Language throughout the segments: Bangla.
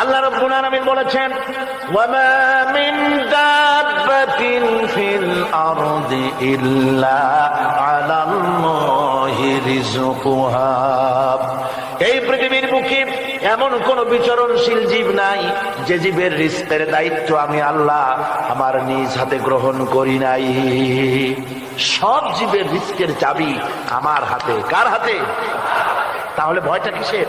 আল্লাহ রব্বুল আলামিন বলেছেন, ওয়ামা মিন দাব্বাতিন ফিল আরদি ইল্লা আলাল্লাহি এই পৃথিবীর বুকে এমন কোন বিচরণশীল জীব নাই, যে জীবের রিস্কের দায়িত্ব আমি আল্লাহ আমার নিজ হাতে গ্রহণ করি নাই। সব জীবের রিস্কের চাবি আমার হাতে। কার হাতে? তাহলে ভয়টা কিসের?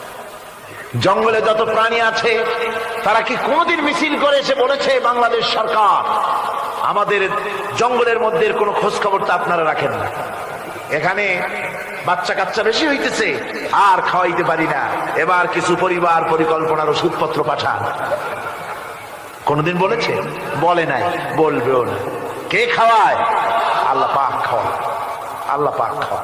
জঙ্গলে যত প্রাণী আছে, তারা কি কোনদিন মিছিল করে এসে বলেছে, বাংলাদেশ সরকার, আমাদের জঙ্গলের মধ্যে কোনো খোঁজ খবর তো আপনারা রাখেন না। এখানে বাচ্চা কাচ্চা বেশি হইতেছে, আর খাওয়াইতে পারি না। এবার কিছু পরিবার পরিকল্পনার ওষুধপত্র পাঠান। কোনদিন বলেছে? বলে নাই, বলবেও না। কে খাওয়ায়? আল্লাহ পাক খাওয়া আল্লাহ পাক খাওয়া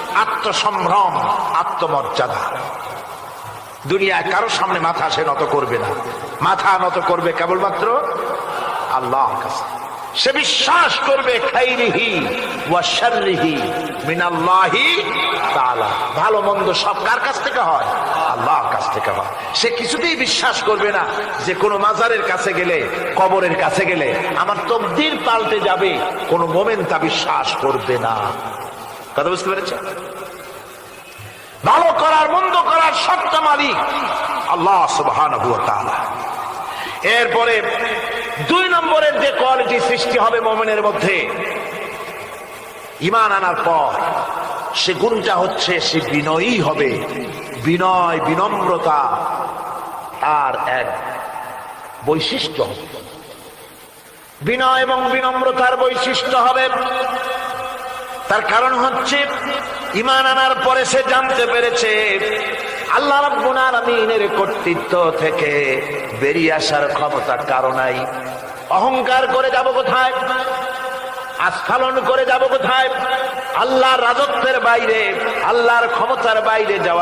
আত্মসম্ভ্রম, আত্মমর্যাদা। দুনিয়ায় কারও সামনে মাথা সে নত করবে না। মাথা নত করবে কেবলমাত্র আল্লাহ সে বিশ্বাস করবে, খাইরিহি ওয়া শাররিহি মিনাল্লাহি তাআলা। ভালো মন্দ সব কার কাছ থেকে হয়? আল্লাহর কাছ থেকে হয়। সে কিছুতেই বিশ্বাস করবে না যে কোনো মাজারের কাছে গেলে, কবরের কাছে গেলে আমার তকদির পাল্টে যাবে, কোনো মোমেন তা বিশ্বাস করবে না। কথা বুঝতে পেরেছে ভালো করার, মন্দ করার সত্তা মালিক আল্লাহ সুবহানাহু এরপরে দুই নম্বরের যে কোয়ালিটি সৃষ্টি হবে মোমেনের মধ্যে ইমান আনার পর সে গুণটা হচ্ছে সে বিনয়ী হবে। বিনয়, বিনম্রতা আর এক বৈশিষ্ট্য বিনয় এবং বিনম্রতার বৈশিষ্ট্য হবে তার কারণ হচ্ছে ইমান আনার পরে সে জানতে পেরেছে, আল্লাহ রাব্বুল আলামিনের কর্তৃত্ব থেকে বেরিয়ে আসার ক্ষমতা কারও নাই। অহংকার করে যাব কোথায়? আস্ফালন করে যাব কোথায়? আল্লাহর রাজত্বের বাইরে, আল্লাহর ক্ষমতার বাইরে যাওয়ার